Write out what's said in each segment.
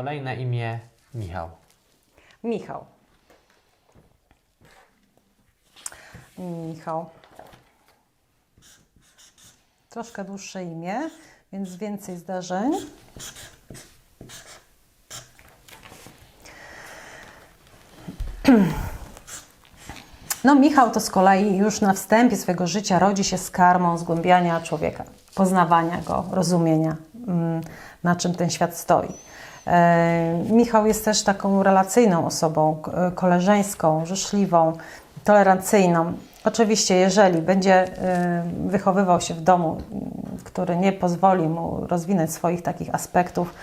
kolei na imię Michał. Michał. Michał. Troszkę dłuższe imię, więc więcej zdarzeń. No, Michał to z kolei już na wstępie swojego życia rodzi się z karmą zgłębiania człowieka, poznawania go, rozumienia, mm, na czym ten świat stoi. E, Michał jest też taką relacyjną osobą, koleżeńską, życzliwą, tolerancyjną. Oczywiście, jeżeli będzie e, wychowywał się w domu, który nie pozwoli mu rozwinąć swoich takich aspektów,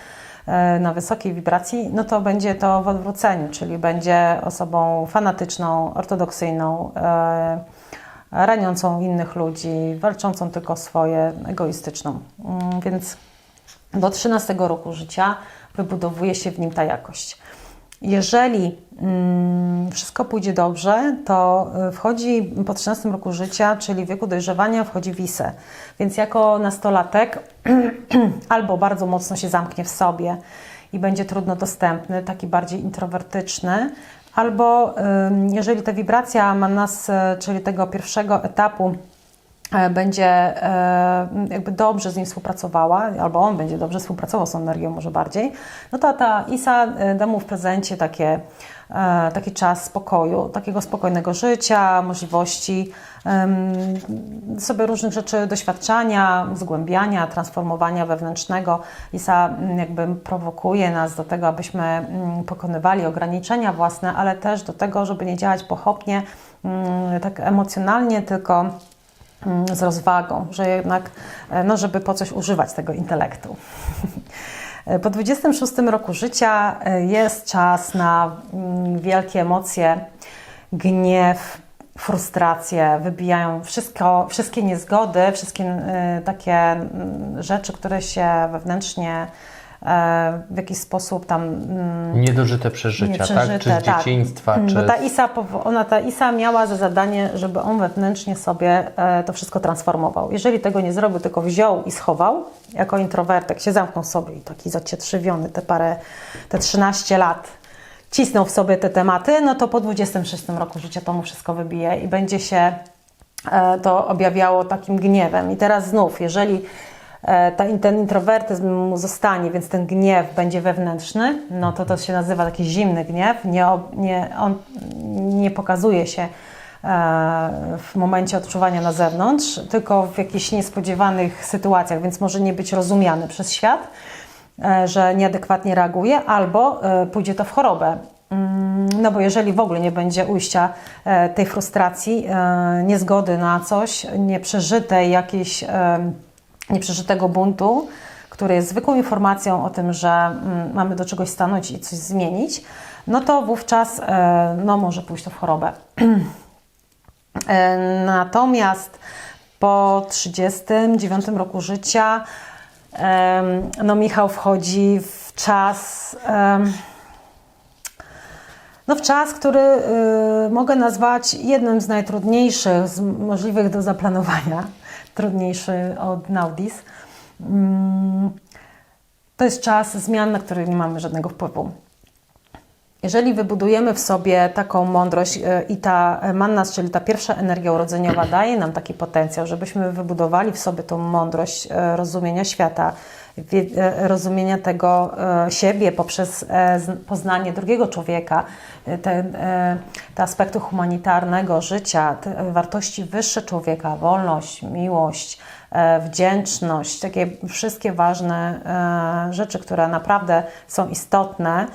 e, na wysokiej wibracji, no to będzie to w odwróceniu, czyli będzie osobą fanatyczną, ortodoksyjną, raniącą innych ludzi, walczącą tylko swoje, egoistyczną. Mm, Więc do 13 roku życia wybudowuje się w nim ta jakość. Jeżeli mm, wszystko pójdzie dobrze, to y, wchodzi po 13 roku życia, czyli w wieku dojrzewania, wchodzi wisę. Więc jako nastolatek albo bardzo mocno się zamknie w sobie i będzie trudno dostępny, taki bardziej introwertyczny, albo jeżeli ta wibracja ma nas, y, czyli tego pierwszego etapu, e, będzie e, jakby dobrze z nim współpracowała, albo on będzie dobrze współpracował z energią może bardziej, no to ta Isa e, da mu w prezencie takie, e, taki czas spokoju, takiego spokojnego życia, możliwości sobie różnych rzeczy doświadczania, zgłębiania, transformowania wewnętrznego. Isa mm, jakby prowokuje nas do tego, abyśmy mm, pokonywali ograniczenia własne, ale też do tego, żeby nie działać pochopnie, mm, tak emocjonalnie, tylko z rozwagą, że jednak, e, no, żeby po coś używać tego intelektu. Po 26 roku życia e, jest czas na mm, wielkie emocje, gniew, frustrację, wybijają wszystko, wszystkie niezgody, wszystkie e, takie mm, rzeczy, które się wewnętrznie w jakiś sposób tam mm, Niedożyte przeżycia, tak? Czy z dzieciństwa, Mm, czy... Bo ta Isa, ona, ta Isa miała za zadanie, żeby on wewnętrznie sobie e, to wszystko transformował. Jeżeli tego nie zrobił, tylko wziął i schował, jako introwertek się zamknął sobie i taki zacietrzewiony te parę, te 13 lat cisnął w sobie te tematy, no to po 26 roku życia to mu wszystko wybije i będzie się e, to objawiało takim gniewem. I teraz znów, jeżeli e, ta, ten introwertyzm mu zostanie, więc ten gniew będzie wewnętrzny, no to to się nazywa taki zimny gniew. Nie, nie, on nie pokazuje się e, w momencie odczuwania na zewnątrz, tylko w jakichś niespodziewanych sytuacjach, więc może nie być rozumiany przez świat, e, że nieadekwatnie reaguje, albo e, pójdzie to w chorobę. Mm, No bo jeżeli w ogóle nie będzie ujścia e, tej frustracji, e, niezgody na coś, nieprzeżytej jakiejś, e, nieprzeżytego buntu, który jest zwykłą informacją o tym, że mm, mamy do czegoś stanąć i coś zmienić, no to wówczas e, no, może pójść to w chorobę. E, Natomiast po 39 roku życia em, no Michał wchodzi w czas no w czas, który y, mogę nazwać jednym z najtrudniejszych, z możliwych do zaplanowania, trudniejszy od Naudis. Mm, to jest czas zmian, na które nie mamy żadnego wpływu. Jeżeli wybudujemy w sobie taką mądrość e, i ta mannas, czyli ta pierwsza energia urodzeniowa daje nam taki potencjał, żebyśmy wybudowali w sobie tą mądrość e, rozumienia świata, e, rozumienia tego siebie poprzez poznanie drugiego człowieka, te, te aspekty humanitarnego życia, wartości wyższe człowieka, wolność, miłość, wdzięczność, takie wszystkie ważne rzeczy, które naprawdę są istotne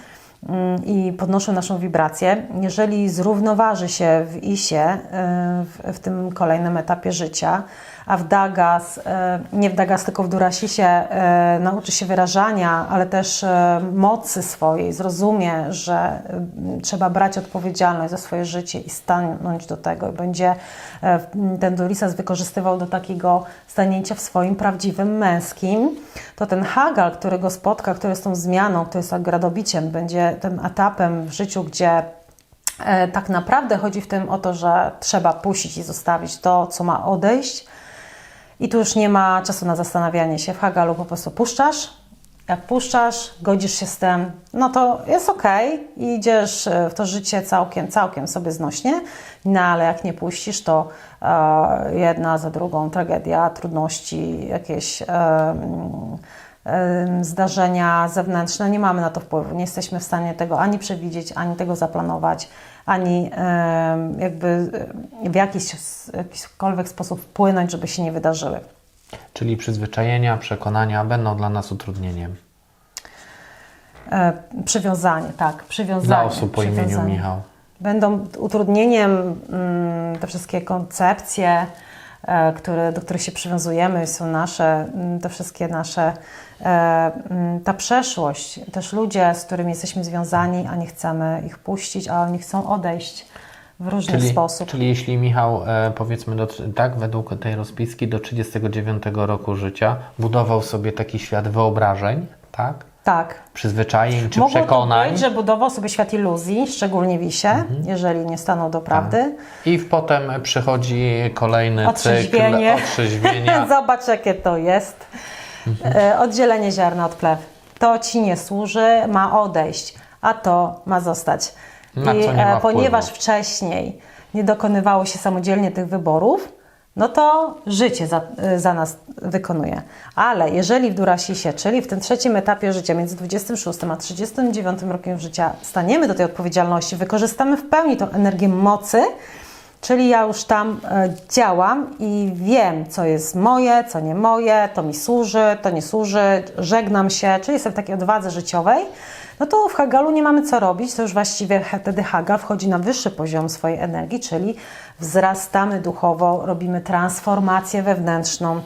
i podnoszą naszą wibrację. Jeżeli zrównoważy się w Isie e, w, w tym kolejnym etapie życia, a w Dagas, e, nie w Dagas, tylko w Durasisie e, nauczy się wyrażania, ale też e, mocy swojej, zrozumie, że trzeba brać odpowiedzialność za swoje życie i stanąć do tego. I będzie ten Dorisas wykorzystywał do takiego stanięcia w swoim prawdziwym męskim, to ten Hagal, który go spotka, który jest tą zmianą, który jest gradobiciem, będzie tym etapem w życiu, gdzie tak naprawdę chodzi w tym o to, że trzeba puścić i zostawić to, co ma odejść. I tu już nie ma czasu na zastanawianie się. W Hagalu po prostu puszczasz. Jak puszczasz, godzisz się z tym, no to jest ok, idziesz e, w to życie całkiem, całkiem sobie znośnie, no ale jak nie puścisz, to e, jedna za drugą tragedia, trudności, jakieś e, zdarzenia zewnętrzne, nie mamy na to wpływu. Nie jesteśmy w stanie tego ani przewidzieć, ani tego zaplanować, ani jakby w jakiś, jakikolwiek sposób wpłynąć, żeby się nie wydarzyły. Czyli przyzwyczajenia, przekonania będą dla nas utrudnieniem. E, przywiązanie, tak, przywiązanie. Dla osób po imieniu. Michał. Będą utrudnieniem mm, te wszystkie koncepcje, które, do których się przywiązujemy, są nasze, mm, te wszystkie nasze, e, mm, ta przeszłość, też ludzie, z którymi jesteśmy związani, a nie chcemy ich puścić, a oni chcą odejść w różny Czyli, sposób. czyli jeśli Michał, e, powiedzmy, do, tak, według tej rozpiski do 39 roku życia budował sobie taki świat wyobrażeń, tak? Tak. Przyzwyczajeń czy Mogło przekonań. to być, że budował sobie świat iluzji, szczególnie wisie, Mhm. jeżeli nie stanął do prawdy. I potem przychodzi kolejny Otrzeźwienie. cykl otrzeźwienia. Zobacz, jakie to jest. E, Oddzielenie ziarna od plew. To ci nie służy, ma odejść, a to ma zostać. I e, ponieważ wcześniej nie dokonywało się samodzielnie tych wyborów, no to życie za, za nas wykonuje. Ale jeżeli w Durasisie, czyli w tym trzecim etapie życia, między 26 a 39 rokiem życia, staniemy do tej odpowiedzialności, wykorzystamy w pełni tą energię mocy, Czyli ja już tam e, działam i wiem, co jest moje, co nie moje, to mi służy, to nie służy, żegnam się, czyli jestem w takiej odwadze życiowej. No to w Hagalu nie mamy co robić, to już właściwie wtedy Hagal wchodzi na wyższy poziom swojej energii, czyli wzrastamy duchowo, robimy transformację wewnętrzną.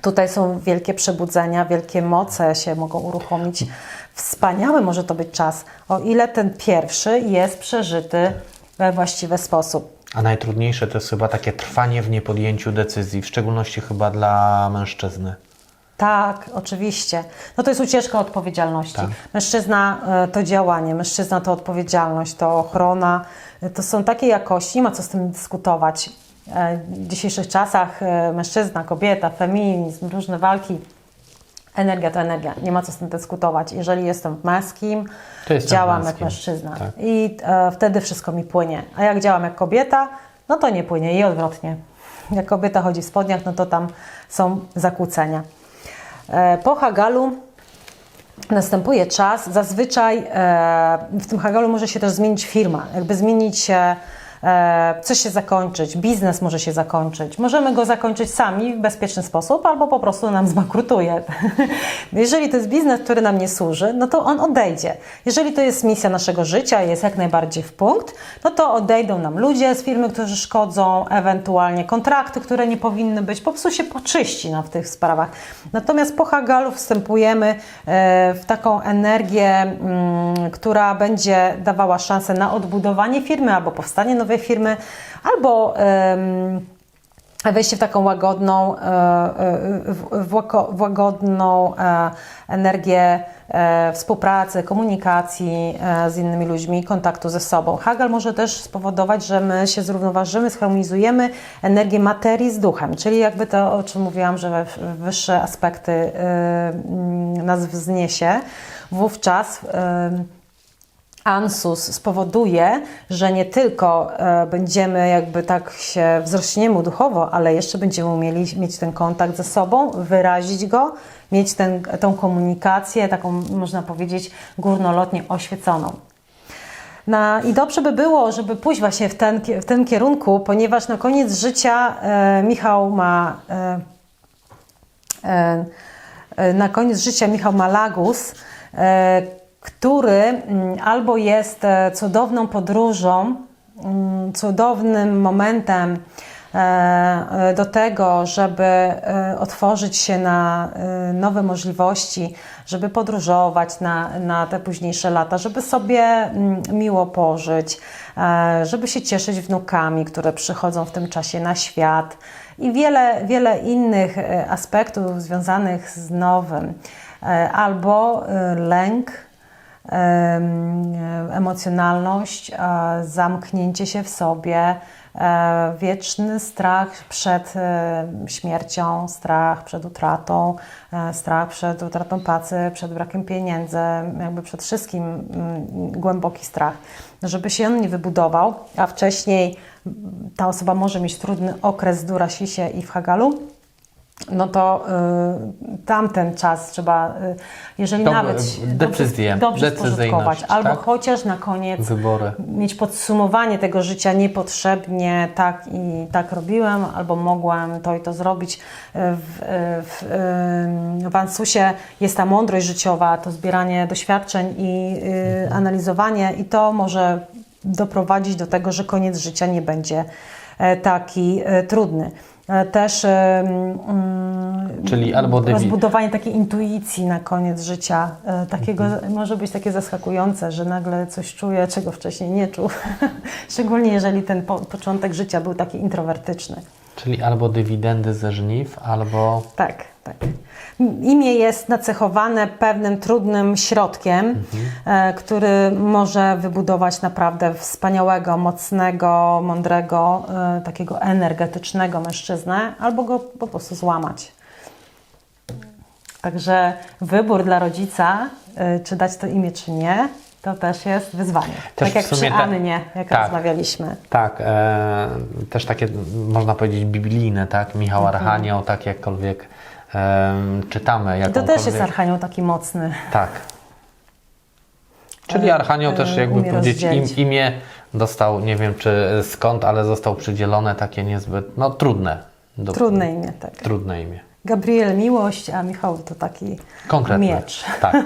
Tutaj są wielkie przebudzenia, wielkie moce się mogą uruchomić. Wspaniały może to być czas, o ile ten pierwszy jest przeżyty we właściwy sposób. A najtrudniejsze to jest chyba takie trwanie w niepodjęciu decyzji, w szczególności chyba dla mężczyzny. Tak, oczywiście. No to jest ucieczka od odpowiedzialności. Tak. Mężczyzna e, to działanie, mężczyzna to odpowiedzialność, to ochrona. E, To są takie jakości, nie ma co z tym dyskutować. E, W dzisiejszych czasach mężczyzna, kobieta, feminizm, różne walki. Energia to energia, nie ma co z tym dyskutować. Jeżeli jestem w męskim, działam męskim. jak mężczyzna Tak. i e, wtedy wszystko mi płynie. A jak działam jak kobieta, no to nie płynie i odwrotnie. Jak kobieta chodzi w spodniach, no to tam są zakłócenia. E, Po Hagalu następuje czas. Zazwyczaj e, w tym Hagalu może się też zmienić firma, jakby zmienić się, coś się zakończyć, biznes może się zakończyć. Możemy go zakończyć sami w bezpieczny sposób, albo po prostu nam zbankrutuje. Jeżeli to jest biznes, który nam nie służy, no to on odejdzie. Jeżeli to jest misja naszego życia, jest jak najbardziej w punkt, no to odejdą nam ludzie z firmy, którzy szkodzą, ewentualnie kontrakty, które nie powinny być, po prostu się poczyści nam w tych sprawach. Natomiast po Hagalu wstępujemy e, w taką energię, mm, która będzie dawała szansę na odbudowanie firmy albo powstanie nowej firmy, albo wejście w taką łagodną, e, e, w- łagodną e, energię współpracy, komunikacji z innymi ludźmi, kontaktu ze sobą. Hagel może też spowodować, że my się zrównoważymy, zharmonizujemy energię materii z duchem, czyli jakby to, o czym mówiłam, że wyższe aspekty nas wzniesie. Wówczas Ansus spowoduje, że nie tylko e, będziemy jakby tak się wzrośniemy duchowo, ale jeszcze będziemy umieli mieć ten kontakt ze sobą, wyrazić go, mieć ten, tą komunikację, taką można powiedzieć górnolotnie oświeconą. Na, I dobrze by było, żeby pójść właśnie w ten, w tym kierunku, ponieważ na koniec życia e, Michał ma e, e, e, na koniec życia Michał Malagus, e, który mm, albo jest e, cudowną podróżą, mm, cudownym momentem e, e, do tego, żeby otworzyć się na nowe możliwości, żeby podróżować na, na te późniejsze lata, żeby sobie mm, miło pożyć, żeby się cieszyć wnukami, które przychodzą w tym czasie na świat i wiele, wiele innych aspektów związanych z nowym. Albo lęk, emocjonalność, zamknięcie się w sobie, e, wieczny strach przed e, śmiercią, strach przed utratą, e, strach przed utratą pracy, przed brakiem pieniędzy, jakby przed wszystkim mm, głęboki strach. Żeby się on nie wybudował, a wcześniej ta osoba może mieć trudny okres w Durasisie i w Hagalu, no to y, tamten czas trzeba, y, jeżeli Dob- nawet się decyzje, dobrze, dobrze spożytkować, albo tak? chociaż na koniec Wybory. mieć podsumowanie tego życia niepotrzebnie, tak i tak robiłem, albo mogłem to i to zrobić. W, w, w Ansusie jest ta mądrość życiowa, to zbieranie doświadczeń i y, analizowanie i to może doprowadzić do tego, że koniec życia nie będzie e, taki e, trudny. E, Też e, mm, Czyli albo dywi- rozbudowanie takiej intuicji na koniec życia, e, takiego Mhm. może być takie zaskakujące, że nagle coś czuje, czego wcześniej nie czuł. Szczególnie jeżeli ten po, początek życia był taki introwertyczny. Czyli albo dywidendy ze żniw, albo Tak, tak. Imię jest nacechowane pewnym trudnym środkiem, e, który może wybudować naprawdę wspaniałego, mocnego, mądrego, e, takiego energetycznego mężczyznę, albo go po prostu złamać. Także wybór dla rodzica, e, czy dać to imię, czy nie, to też jest wyzwanie. Też tak jak przy Annie, jak tak. rozmawialiśmy. tak, e, też takie można powiedzieć biblijne, tak? Michał Archanioł, tak jakkolwiek e, czytamy. I to jakąkolwiek... też jest archanioł taki mocny. Tak. Czyli E, Archanioł też e, jakby powiedzieć im, imię dostał, nie wiem czy skąd, ale został przydzielone takie niezbyt, no trudne. Do, Trudne imię, tak. Trudne imię. Gabriel miłość, a Michał to taki Konkretne. miecz. Tak.